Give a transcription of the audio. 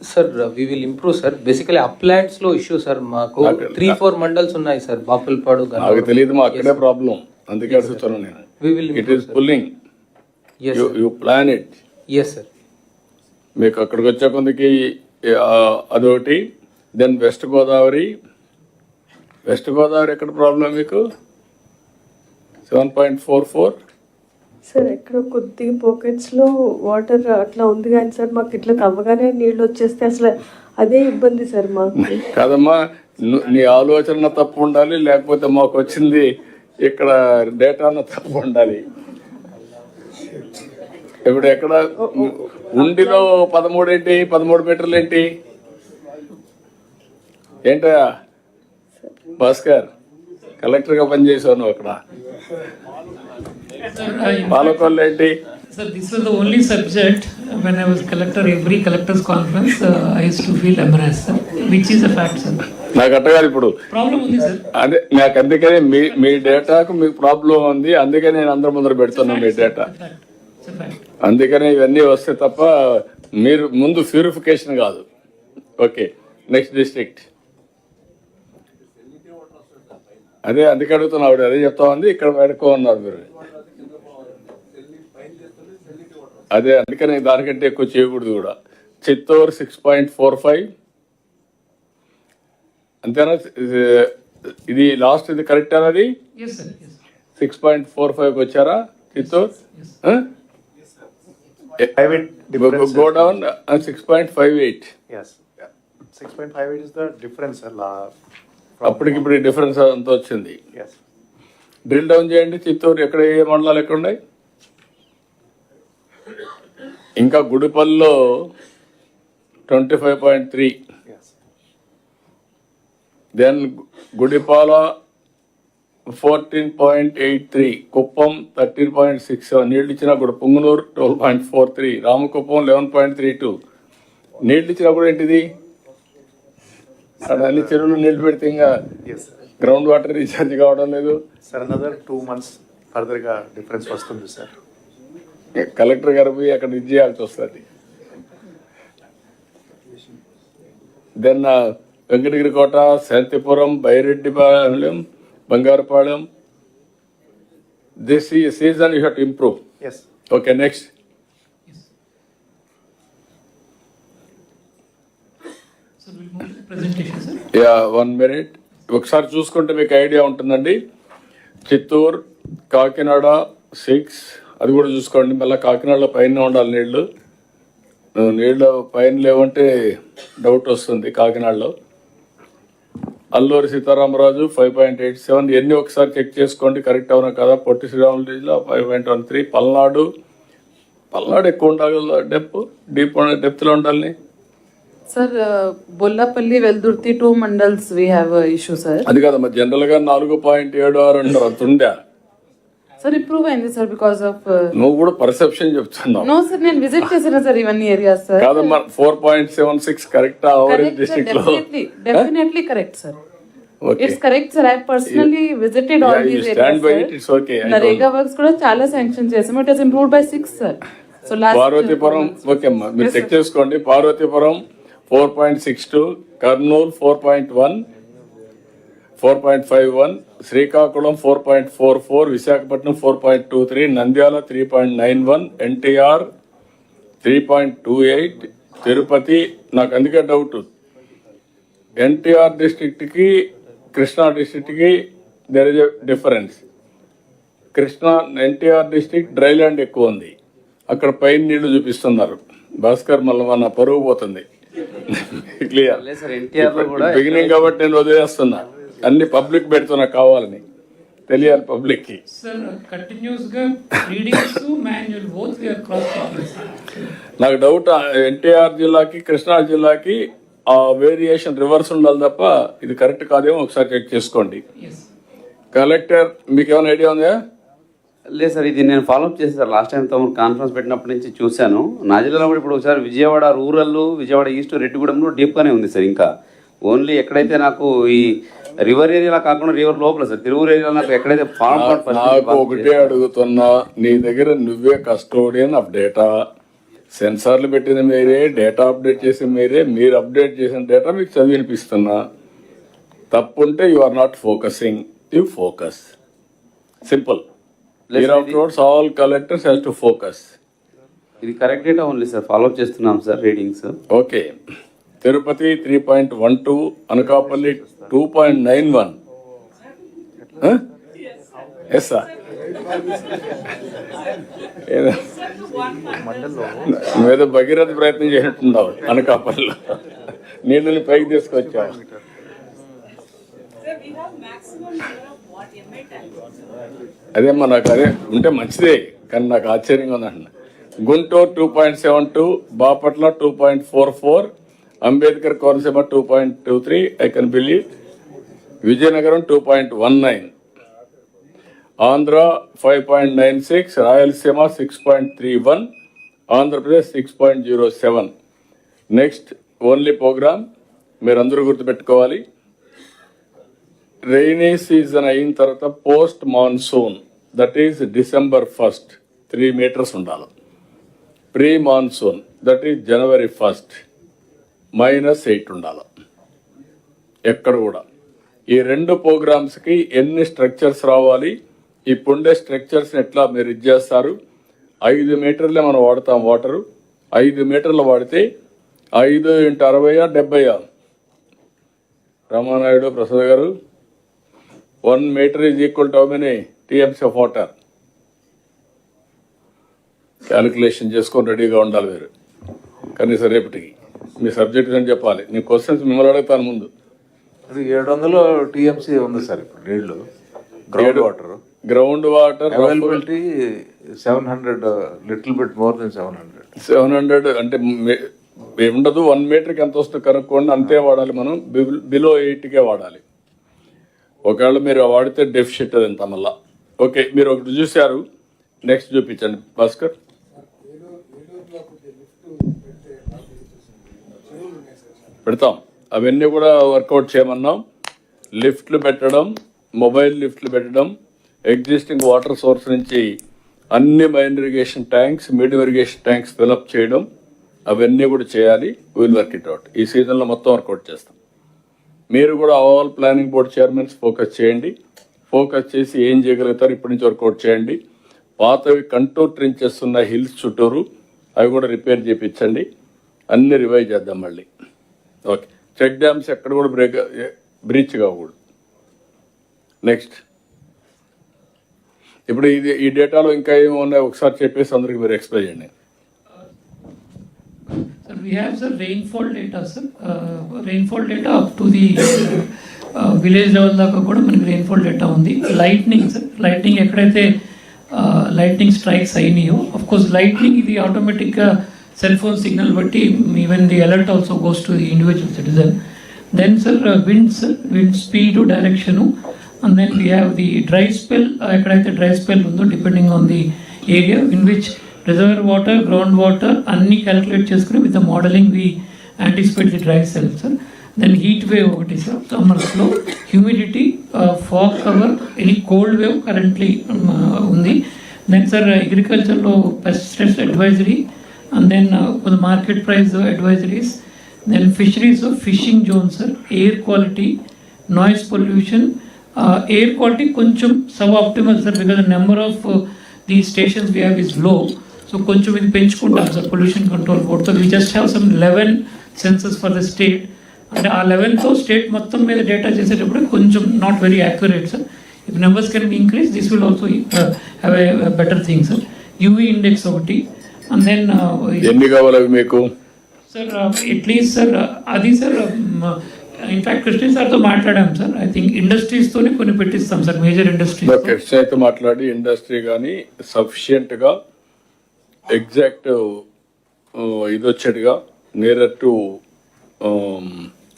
Sir we will improve sir basically అప్లాంట్స్లో issue sir మాకు three four mandals ఉన్నాయి sir Bapulapadu నాకు తెలియదు మా అక్కడే ప్రాబ్లం అందుకే అడుగుతున్నాను నేను. We will it is pulling you plan it yes sir మీకు అక్కడికి వచ్చే కొందికి అదొకటి. Then west Godavari west Godavari ఎక్కడ ప్రాబ్లం మీకు? Seven point four four sir ఎక్కడ కొద్దిగా పాకెట్స్లో వాటర్ అట్లా ఉంది కానీ సార్ మాకు ఇట్లా కవ్వగానే నీళ్ళు వచ్చేస్తే అసలు అదే ఇబ్బంది సార్ మాకు. కాదమ్మా ను- ఆలోచన తప్పు ఉండాలి లేకపోతే మాకు వచ్చింది ఇక్కడ డేటా తప్పు ఉండాలి. ఇప్పుడు ఎక్కడ ఉండిలో పదమూడు ఏంటి పదమూడు మీటర్లు ఏంటి ఏంటయ్యా భాస్కర్. కలెక్టర్గా పనిచేసాను అక్కడ. పాలకొల్లు ఏంటి? Only subject when collector every collectors conference I too feel embarrass sir నాకు అట్టగారు ఇప్పుడు. అదే నాకు అందుకనే మీ మీ డేటాకు మీకు ప్రాబ్లం ఉంది అందుకే నేను అందరి ముందర పెడుతున్నాను మీ డేటా. అందుకనే ఇవన్నీ వస్తే తప్ప మీరు ముందు ప్యూరిఫికేషన్ కాదు. ఓకే నెక్స్ట్ డిస్ట్రిక్ట్ అదే అందుకే అడుగుతున్నా ఆవిడ అదే చెప్తా ఉంది ఇక్కడ పెడుకో ఉన్నారు మీరు. అదే అందుకని దానికంటే ఎక్కువ చేయకూడదు కూడా. Chittoor six point four five అంతేనా? ఇది- లాస్ట్ ఇది కరెక్ట్ అన్నది? Yes, sir, yes. Six point four five వచ్చారా? Chittoor? Private difference. Go down six point five eight Yes. Six point five eight is the difference, sir. la- అప్పటికి ఇప్పుడు difference అంత వచ్చింది. Drill down చేయండి చిత్తూరు ఎక్కడ ఏ మండలాలు ఎక్కడ ఉన్నాయి ఇంకా గుడిపల్లిలో twenty five point three. Then Gudipala fourteen point eight three Kuppam thirteen point six seven నీళ్ళు ఇచ్చినా కూడా Punganur twelve point four three Ramakuppam eleven point three two నీళ్ళు ఇచ్చినా కూడా ఏంటిది అక్కడ అన్ని చెరువులు నీళ్ళు పెడితే ఇంకా. గ్రౌండ్ వాటర్ రీఛార్జ్ కావడం లేదు Sir, another two months further గా difference వస్తుంది, sir. కలెక్టర్ గారు పోయి అక్కడ ఇది చేయాల్సి వస్తుంది దెన్ వెంకటగిరి కోట శాంతిపురం బైరెడ్డిపాలెం బంగారుపాలెం దిస్ ఈ season you had improve Yes. Okay next So we'll move to the presentation, sir. Yeah one minute ఒకసారి చూసుకుంటే మీకు ఐడియా ఉంటుందండి. చిత్తూరు కాకినాడ సిక్స్. అది కూడా చూసుకోండి. మళ్ళీ కాకినాడలో పైన ఉండాలి నీళ్ళు. నీళ్ళు పైన లేవంటే డౌట్ వస్తుంది కాకినాడలో. Alluri Sitaramaraju five point eight seven. ఎన్ని ఒకసారి చెక్ చేసుకోండి. కరెక్ట్ అవునా కదా? పొట్టి శ్రీరాములు జిల్లా five point one three. Palnadu. Palnadu ఎక్కువ ఉండాలి డెప్ డీప్ డెప్త్లో ఉండాలి. Bollapalli, Veldurti, two mandals we have a issue, sir. అది కదమ్మా జనరల్గా నాలుగు పాయింట్ ఏడు ఆరు అంటారు ఉండే Sir, improve అయింది because of. uh, నువ్వు కూడా పర్సెప్షన్ చెప్తున్నావు. No, sir, నేను విజిట్ చేసిన సార్ ఇవన్నీ ఏరియాస్ సార్ కాదమ్మా four point seven six correct sir డిస్ట్రిక్ట్లో? Definitely correct sir okay it's correct sir I personally visited all these don't- NREGA works కూడా చాలా శాంక్షన్ చేసాము it has improved by six sir so Parvathipuram okay అమ్మా మీరు check చేసుకోండి. Parvathipuram four point six two Kurnool four point one four point five one Srikakulam four point four four Visakhapatnam four point two three Nandyal three point nine one NTR three point two eight Tirupati నాకు అందుకే doubt. NTR డిస్ట్రిక్ట్కి Krishna డిస్ట్రిక్ట్కి there is a difference Krishna NTR district dry land ఎక్కువ ఉంది. అక్కడ పైన నీళ్ళు చూపిస్తున్నారు. భాస్కర్ మల్లవన్న పరుగు పరువు పోతుంది. క్లియర్ బిగినింగ్ కాబట్టి నేను వదిలేస్తున్నా. అన్ని పబ్లిక్ పెడుతున్నా కావాలని. తెలియాలి పబ్లిక్కి. నాకు డౌట్ ఎన్టీఆర్ జిల్లాకి కృష్ణా జిల్లాకి ఆ వేరియేషన్ రివర్స్ ఉండాలి తప్ప ఇది కరెక్ట్ కాదేమో ఒకసారి చెక్ చేసుకోండి. Yes. కలెక్టర్ మీకు ఏమైనా ఐడియా ఉందా? లేదు సార్ ఇది నేను ఫాలోఅప్ చేశాను సార్ లాస్ట్ టైం తమరు కాన్ఫరెన్స్ పెట్టినప్పటి నుంచి చూశాను. నా జిల్లాలో కూడా ఇప్పుడు ఒకసారి విజయవాడ రూరల్ విజయవాడ ఈస్ట్ రెడ్డిగూడెంలో డీప్గానే ఉంది సార్ ఇంకా. ఓన్లీ ఎక్కడైతే నాకు ఈ రివర్ ఏరియా కాకుండా రివర్ లోపల సార్ తిరువురు ఏరియా నాకు ఎక్కడైతే నాకు ఒకటే అడుగుతున్నా నీ దగ్గర నువ్వే కస్టోడియన్ ఆఫ్ డేటా సెన్సార్లు పెట్టింది మీరే డేటా అప్డేట్ చేసింది మీరే మీరు అప్డేట్ చేసిన డేటా మీకు చదివి వినిపిస్తున్నా. తప్పుంటే you are not focusing you focus simple out roads all collectors has to focus ఇది correct data only sir. Follow చేస్తున్నాం sir readings okay Tirupati three point one two Anakapalli two point nine one yes sir మీద భగీరథ ప్రయత్నం చేసినట్టున్నావు అనకాపల్లిలో. నీళ్ళని పైకి తీసుకొచ్చావు. అదేమ్మా నాకు అదే ఉంటే మంచిదే కానీ నాకు ఆశ్చర్యంగా ఉందంటున్నా Guntur two point seven two Bapatla two point four four Ambedkar Konaseema two point two three I can believe. Vizianagaram two point one nine Andhra five point nine six Rayalaseema six point three one Andhra Pradesh six point zero seven next only program మీరందరూ గుర్తుపెట్టుకోవాలి. Rainy season అయిన తర్వాత post monsoon that is December first three metres ఉండాలి. Pre monsoon that is January first minus eight ఉండాలి. ఎక్కడ కూడా. ఈ రెండు ప్రోగ్రామ్స్కి ఎన్ని స్ట్రక్చర్స్ రావాలి? ఇప్పుండే స్ట్రక్చర్స్ని ఎట్లా మీరు ఇది చేస్తారు? ఐదు మీటర్లే మనం వాడతాం వాటరు ఐదు మీటర్లు వాడితే ఐదు ఇంటూ అరవయా డెబ్బయా రామానాయుడు ప్రసాద్ గారు one metre is equal to many TMC of water calculation చేసుకొని రెడీగా ఉండాలి మీరు. కనీసం రేపటికి. మీ సబ్జెక్ట్ అని చెప్పాలి? నీ క్వశ్చన్స్ మిమ్మల్ని అడుగుతాను ముందు. అది ఏడు వందలు టీఎంసీ ఉంది సార్ ఇప్పుడు నీళ్ళు ground water ground water availability seven hundred little bit more then seven hundred seven hundred అంటే ఉండదు వన్ మీటర్కి ఎంత వస్తుంది కనుక్కోండి. అంతే వాడాలి మనం. బిలో ఎయిట్కే వాడాలి. ఒకవేళ మీరు వాడితే డెఫిషిట్ అది ఎంత మళ్ళా? ఓకే మీరు ఒకటి చూశారు. నెక్స్ట్ చూపించండి. భాస్కర్? పెడతాం. అవన్నీ కూడా వర్కౌట్ చేయమన్నాం. లిఫ్ట్లు పెట్టడం మొబైల్ లిఫ్ట్లు పెట్టడం ఎగ్జిస్టింగ్ వాటర్ సోర్స్ నుంచి అన్ని main irrigation tanks mid irrigation tanks fill up చేయడం అవన్నీ కూడా చేయాలి. విల్ వర్క్ ఇట్ అవుట్ ఈ సీజన్లో మొత్తం వర్కౌట్ చేస్తాం. మీరు కూడా all planning board chairmans focus చేయండి. ఫోకస్ చేసి ఏం చేయగలుగుతారు ఇప్పటి నుంచి వర్కౌట్ చేయండి. పాతవి కంటూర్ ట్రించెస్ ఉన్న హిల్స్ చుట్టూరు అవి కూడా రిపేర్ చేయించండి అన్ని రివైవ్ చేద్దాం మళ్ళీ. ఓకే చెక్ డ్యామ్స్ ఎక్కడ కూడా బ్రేక్ బ్రీచ్ కాకూడదు. నెక్స్ట్ ఇప్పుడు ఇది ఈ డేటాలో ఇంకా ఏమి ఉన్నాయో ఒకసారి చెప్పేసి అందరికి మీరు ఎక్స్ప్లెయిన్ చేయండి. Sir, we have the rainfall data, sir. Uh, rainfall data up to the uh, village level దాకా కూడా మనకి rainfall data ఉంది. లైట్నింగ్ సార్ లైట్నింగ్ ఎక్కడైతే uh, లైట్నింగ్ స్ట్రైక్స్ అయినాయో అఫ్ కోర్స్ లైట్నింగ్ ఇది ఆటోమేటిక్గా సెల్ ఫోన్ సిగ్నల్ బట్టి even the alert also goes to the individual citizen then sir winds wind speed direction and then we have the dry spell ఎక్కడైతే dry spell ఉందో depending on the area in which reservoir water ground water అన్ని calculate చేసుకుని with the modelling we anticipate the dry cell sir then heat wave ఒకటి sir సమ్మర్స్లో humidity fog cover any cold wave currently ఉంది. Then sir అగ్రికల్చర్లో pesticides advisory and then market price advisories then fisheries fishing zone sir air quality noise pollution air quality కొంచెం sub optimal sir because number of the stations we have ఇస్లో so కొంచెం ఇది పెంచుకుంటాం. Sir pollution control బోర్డ్తో we just have some eleven sensors for the state అంటే ఆ లెవెన్తో state మొత్తం మీద data చేసేటప్పుడు కొంచెం not very accurate sir if numbers can be increase this will also have a better thing sir UV index ఒకటి. And then ఎన్ని కావాలి మీకు? సార్ అట్లీస్ట్ సార్ అది సార్ ఇన్ఫాక్ట్ కృష్ణ సార్తో మాట్లాడాం సార్ ఐ థింక్ ఇండస్ట్రీస్తోనే కొన్ని పెట్టిస్తాం సార్ మేజర్ అయితే మాట్లాడి ఇండస్ట్రీ కానీ సఫిషియెంట్గా ఎగ్జాక్ట్ ఇది వచ్చేట్టుగా నియర్ టు